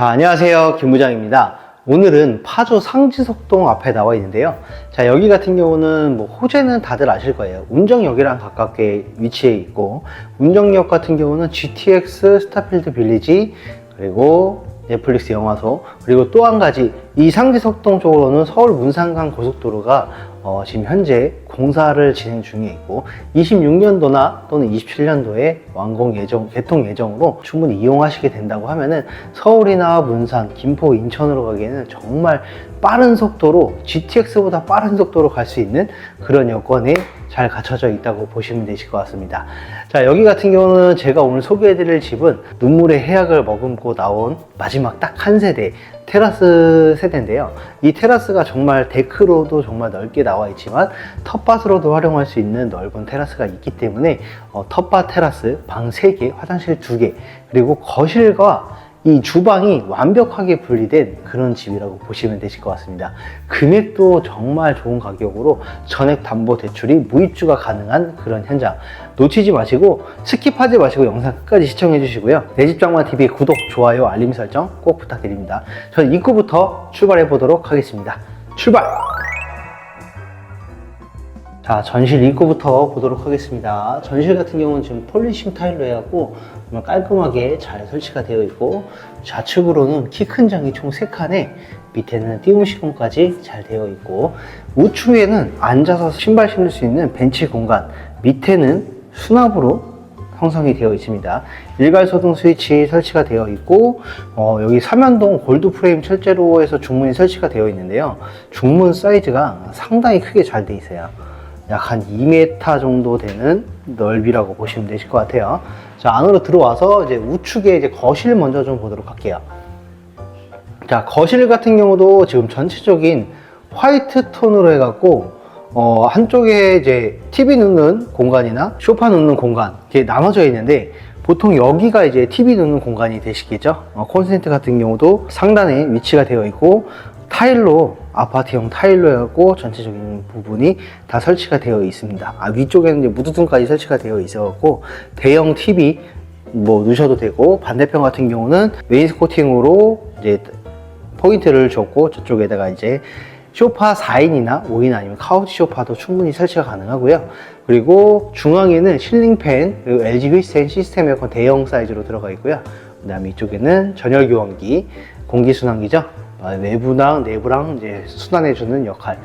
자, 안녕하세요. 김 부장입니다. 오늘은 파주 상지석동 앞에 나와 있는데요. 자, 여기 같은 경우는 뭐 호재는 다들 아실 거예요. 운정역이랑 가깝게 위치해 있고, 운정역 같은 경우는 GTX 스타필드 빌리지, 그리고 넷플릭스 영화소, 그리고 또 한 가지, 이 상지석동 쪽으로는 서울 문산간 고속도로가 어, 지금 현재 공사를 진행 중에 있고 26년도나 또는 27년도에 완공 예정, 개통 예정으로 충분히 이용하시게 된다고 하면은 서울이나 문산, 김포, 인천으로 가기에는 정말 빠른 속도로 GTX보다 빠른 속도로 갈 수 있는 그런 여건이 잘 갖춰져 있다고 보시면 되실 것 같습니다. 자, 여기 같은 경우는 제가 오늘 소개해드릴 집은 눈물의 해악을 머금고 나온 마지막 딱 한 세대 테라스 세대인데요. 이 테라스가 정말 데크로도 정말 넓게 나와 있지만 텃밭으로도 활용할 수 있는 넓은 테라스가 있기 때문에 어, 텃밭 테라스 방 3개, 화장실 2개, 그리고 거실과 이 주방이 완벽하게 분리된 그런 집이라고 보시면 되실 것 같습니다. 금액도 정말 좋은 가격으로 전액 담보 대출이 무입주가 가능한 그런 현장. 놓치지 마시고 스킵하지 마시고 영상 끝까지 시청해 주시고요. 내 집장만 TV 구독, 좋아요, 알림 설정 꼭 부탁드립니다. 저는 입구부터 출발해 보도록 하겠습니다. 출발! 자, 전실 입구부터 보도록 하겠습니다. 전실 같은 경우는 지금 폴리싱 타일로 해갖고 정말 깔끔하게 잘 설치가 되어 있고 좌측으로는 키 큰 장이 총 3칸에 밑에는 띄움 시공까지 잘 되어 있고 우측에는 앉아서 신발 신을 수 있는 벤치 공간 밑에는 수납으로 형성이 되어 있습니다. 일괄 소등 스위치 설치가 되어 있고 어, 여기 삼연동 골드 프레임 철제로 해서 중문이 설치가 되어 있는데요. 중문 사이즈가 상당히 크게 잘 돼 있어요. 약 한 2m 정도 되는 넓이라고 보시면 되실 것 같아요. 자, 안으로 들어와서 이제 우측에 이제 거실 먼저 좀 보도록 할게요. 자, 거실 같은 경우도 지금 전체적인 화이트 톤으로 해갖고, 어, 한쪽에 이제 TV 놓는 공간이나 소파 놓는 공간, 이렇게 나눠져 있는데, 보통 여기가 이제 TV 놓는 공간이 되시겠죠? 어, 콘센트 같은 경우도 상단에 위치가 되어 있고, 타일로, 아파트형 타일로 해갖고 전체적인 부분이 다 설치가 되어 있습니다. 아, 위쪽에는 이제 무드등까지 설치가 되어 있어갖고, 대형 TV 뭐 넣으셔도 되고, 반대편 같은 경우는 웨인스코팅으로 이제 포인트를 줬고 저쪽에다가 이제 쇼파 4인이나 5인 아니면 카우치 쇼파도 충분히 설치가 가능하고요. 그리고 중앙에는 실링팬, 그리고 LG 휘센 시스템 에어컨 대형 사이즈로 들어가 있고요. 그 다음에 이쪽에는 전열 교환기, 공기순환기죠. 아, 외부랑 내부랑 이제 순환해주는 역할.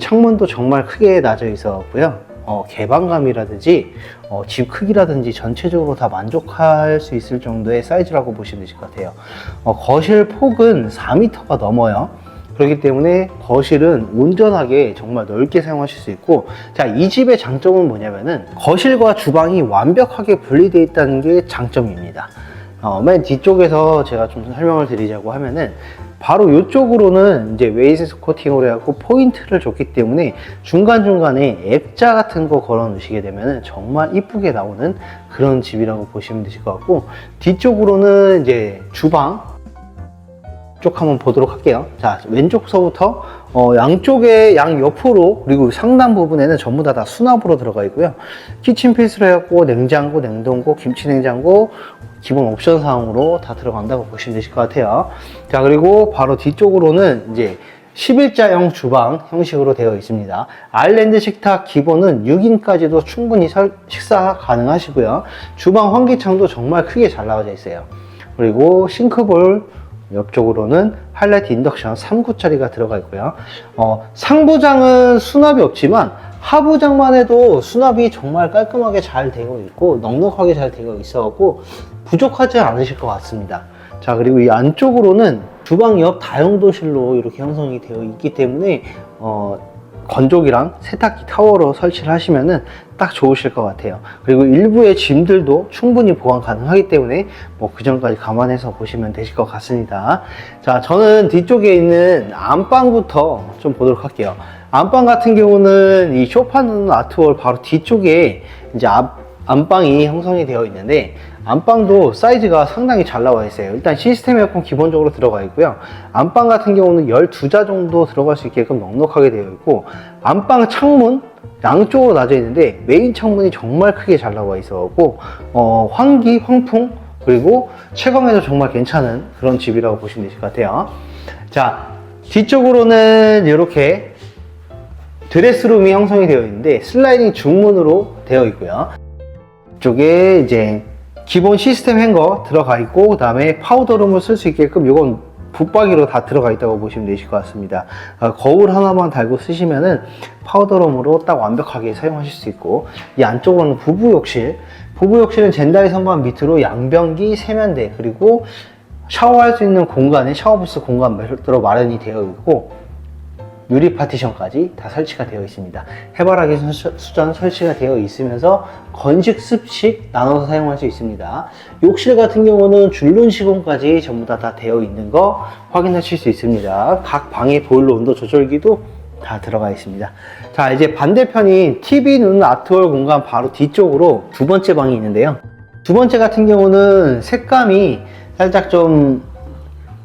창문도 정말 크게 나져 있었고요. 어, 개방감이라든지 어, 집 크기라든지 전체적으로 다 만족할 수 있을 정도의 사이즈라고 보시면 되실 것 같아요. 어, 거실 폭은 4m가 넘어요. 그렇기 때문에 거실은 온전하게 정말 넓게 사용하실 수 있고 자 이 집의 장점은 뭐냐면은 거실과 주방이 완벽하게 분리되어 있다는 게 장점입니다. 어, 맨 뒤쪽에서 제가 좀 설명을 드리자고 하면은 바로 이쪽으로는 이제 웨이스 코팅으로 해갖고 포인트를 줬기 때문에 중간중간에 액자 같은 거 걸어 놓으시게 되면은 정말 이쁘게 나오는 그런 집이라고 보시면 되실 것 같고 뒤쪽으로는 이제 주방 쪽 한번 보도록 할게요. 자, 왼쪽서부터 어, 양쪽에 양 옆으로 그리고 상단 부분에는 전부 다, 다 수납으로 들어가 있고요. 키친 필수로 해갖고 냉장고, 냉동고, 김치 냉장고 기본 옵션 사항으로 다 들어간다고 보시면 되실 것 같아요. 자, 그리고 바로 뒤쪽으로는 이제 11자형 주방 형식으로 되어 있습니다. 아일랜드 식탁 기본은 6인까지도 충분히 설- 식사 가능하시고요. 주방 환기창도 정말 크게 잘 나와져 있어요. 그리고 싱크볼 옆쪽으로는 하이라이트 인덕션 3구짜리가 들어가 있고요. 어, 상부장은 수납이 없지만 하부장만 해도 수납이 정말 깔끔하게 잘 되어 있고 넉넉하게 잘 되어 있어갖고 부족하지 않으실 것 같습니다. 자 그리고 이 안쪽으로는 주방 옆 다용도실로 이렇게 형성이 되어 있기 때문에 어, 건조기랑 세탁기 타워로 설치를 하시면은 딱 좋으실 것 같아요. 그리고 일부의 짐들도 충분히 보관 가능하기 때문에 뭐 그 점까지 감안해서 보시면 되실 것 같습니다. 자, 저는 뒤쪽에 있는 안방부터 좀 보도록 할게요. 안방 같은 경우는 이 쇼파는 아트월 바로 뒤쪽에 이제 앞, 안방이 형성이 되어 있는데 안방도 사이즈가 상당히 잘 나와 있어요. 일단 시스템 에어컨 기본적으로 들어가 있고요. 안방 같은 경우는 12자 정도 들어갈 수 있게끔 넉넉하게 되어 있고 안방 창문 양쪽으로 나져 있는데 메인 창문이 정말 크게 잘 나와 있어 갖고 어, 환기, 환풍 그리고 채광에도 정말 괜찮은 그런 집이라고 보시면 되실 것 같아요. 자, 뒤쪽으로는 이렇게 드레스룸이 형성이 되어 있는데 슬라이딩 중문으로 되어 있고요. 이쪽에 이제 기본 시스템 행거 들어가 있고 그 다음에 파우더룸을 쓸 수 있게끔 이건 붙박이로 다 들어가 있다고 보시면 되실 것 같습니다. 어, 거울 하나만 달고 쓰시면은 파우더룸으로 딱 완벽하게 사용하실 수 있고 이 안쪽으로는 부부 욕실 부부 욕실은 젠다이 선반 밑으로 양변기, 세면대 그리고 샤워할 수 있는 공간에 샤워부스 공간 별도로 마련이 되어 있고 유리 파티션까지 다 설치가 되어 있습니다. 해바라기 수- 수전 설치가 되어 있으면서 건식, 습식 나눠서 사용할 수 있습니다. 욕실 같은 경우는 줄눈 시공까지 전부 다, 다 되어 있는 거 확인하실 수 있습니다. 각 방의 보일러 온도 조절기도 다 들어가 있습니다. 자, 이제 반대편인 TV 눈 아트월 공간 바로 뒤쪽으로 두 번째 방이 있는데요. 두 번째 같은 경우는 색감이 살짝 좀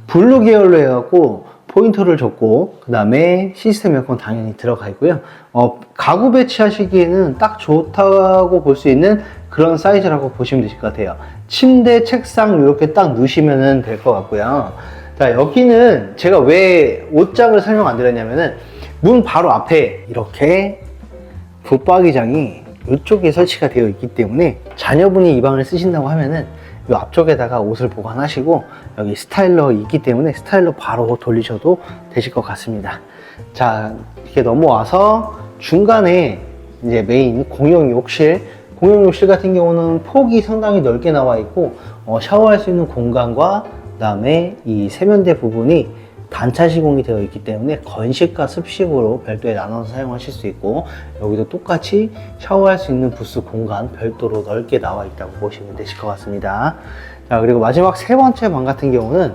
블루 계열로 해갖고 포인터를 줬고 그 다음에 시스템 에어컨 당연히 들어가 있고요. 어, 가구 배치하시기에는 딱 좋다고 볼 수 있는 그런 사이즈라고 보시면 되실 것 같아요. 침대 책상 이렇게 딱 누시면 될 것 같고요. 자 여기는 제가 왜 옷장을 설명 안 드렸냐면은 문 바로 앞에 이렇게 붙박이장이 이쪽에 설치가 되어 있기 때문에 자녀분이 이 방을 쓰신다고 하면은 이 앞쪽에다가 옷을 보관하시고 여기 스타일러 있기 때문에 스타일러 바로 돌리셔도 되실 것 같습니다. 자, 이렇게 넘어와서 중간에 이제 메인 공용 욕실, 공용 욕실 같은 경우는 폭이 상당히 넓게 나와 있고 어, 샤워할 수 있는 공간과 그다음에 이 세면대 부분이 단차 시공이 되어 있기 때문에 건식과 습식으로 별도에 나눠서 사용하실 수 있고 여기도 똑같이 샤워할 수 있는 부스 공간 별도로 넓게 나와 있다고 보시면 되실 것 같습니다. 자 그리고 마지막 세 번째 방 같은 경우는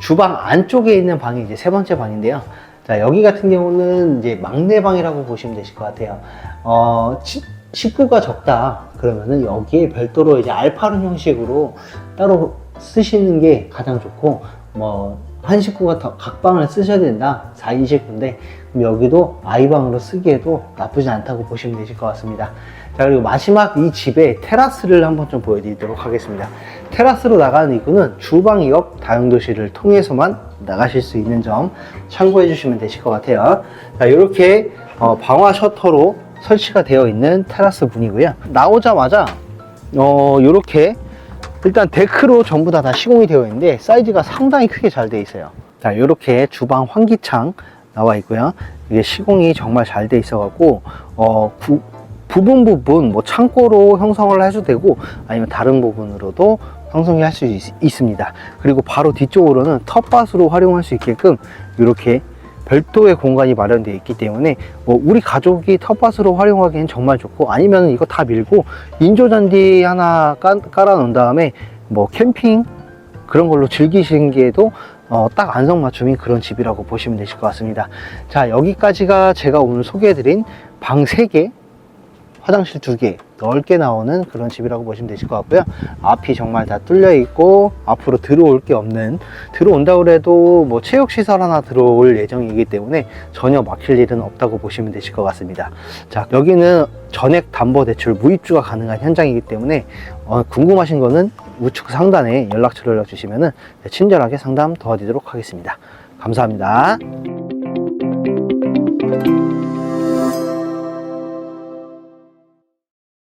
주방 안쪽에 있는 방이 이제 세 번째 방인데요. 자 여기 같은 경우는 이제 막내 방이라고 보시면 되실 것 같아요. 어, 치- 식구가 적다 그러면은 여기에 별도로 이제 알파룸 형식으로 따로 쓰시는 게 가장 좋고 뭐 한 식구가 더 각 방을 쓰셔야 된다. 4인 식구인데 여기도 아이방으로 쓰기에도 나쁘지 않다고 보시면 되실 것 같습니다. 자 그리고 마지막 이 집의 테라스를 한번 좀 보여드리도록 하겠습니다. 테라스로 나가는 입구는 주방 옆 다용도실을 통해서만 나가실 수 있는 점 참고해 주시면 되실 것 같아요. 자 이렇게 어, 방화 셔터로 설치가 되어 있는 테라스 문이고요. 나오자마자 어 이렇게 일단 데크로 전부 다, 다 시공이 되어 있는데 사이즈가 상당히 크게 잘 되어 있어요. 자 이렇게 주방 환기창 나와 있고요. 이게 시공이 정말 잘돼 있어 갖고 어 구- 부분 부분 뭐 창고로 형성을 해도 되고 아니면 다른 부분으로도 형성이 할 수 있습니다. 그리고 바로 뒤쪽으로는 텃밭으로 활용할 수 있게끔 이렇게 별도의 공간이 마련되어 있기 때문에 뭐 우리 가족이 텃밭으로 활용하기엔 정말 좋고 아니면 이거 다 밀고 인조잔디 하나 깔, 깔아 놓은 다음에 뭐 캠핑 그런 걸로 즐기시기에도 어, 딱 안성맞춤인 그런 집이라고 보시면 되실 것 같습니다. 자 여기까지가 제가 오늘 소개해드린 방 3개 화장실 2개 넓게 나오는 그런 집이라고 보시면 되실 것 같고요. 앞이 정말 다 뚫려 있고 앞으로 들어올 게 없는 들어온다 그래도 뭐 체육시설 하나 들어올 예정이기 때문에 전혀 막힐 일은 없다고 보시면 되실 것 같습니다. 자 여기는 전액 담보 대출 무입주가 가능한 현장이기 때문에 어, 궁금하신 거는 우측 상단에 연락처를 주시면 친절하게 상담 도와드리도록 하겠습니다. 감사합니다